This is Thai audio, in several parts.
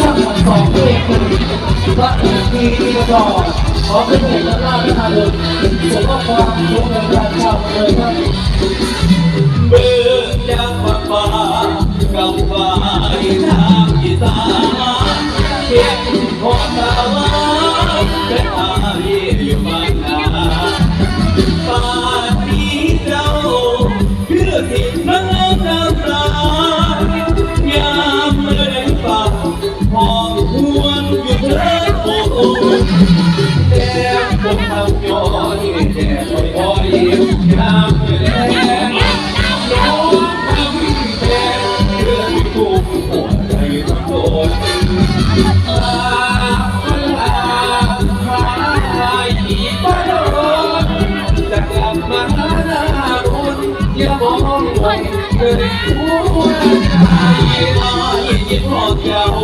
ช่างวันสองเพลงพระเอกดีดีกระจอกขอเป็นเกียรติและลาภทานเลยส่งข้อความทุกในการชาเลยครับ แก้มคงทำย้อนแก่อยคอยามแรงย้อนทำแทนเรื่องทุกข์ปวดใจทั้งโดนลาลาลาอีกบ้านโดนจะกลับมาหน้าคุณอย่ามองวนเกิดหัวใจลอยยิ้มหอดเยาคื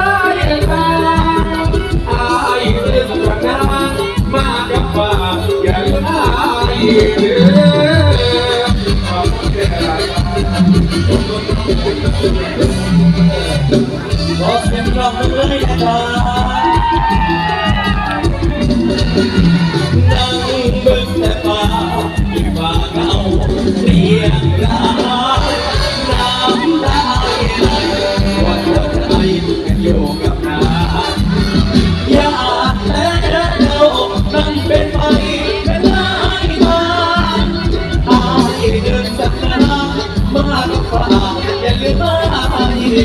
ขอบคุณครับขอเสียงปรบมือให้กับ ข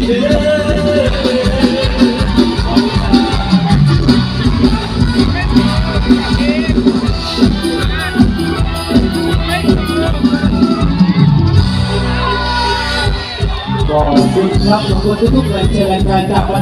อบคุณครับขอบคุณทุกๆแรงเชียร์แรงใจจากวัน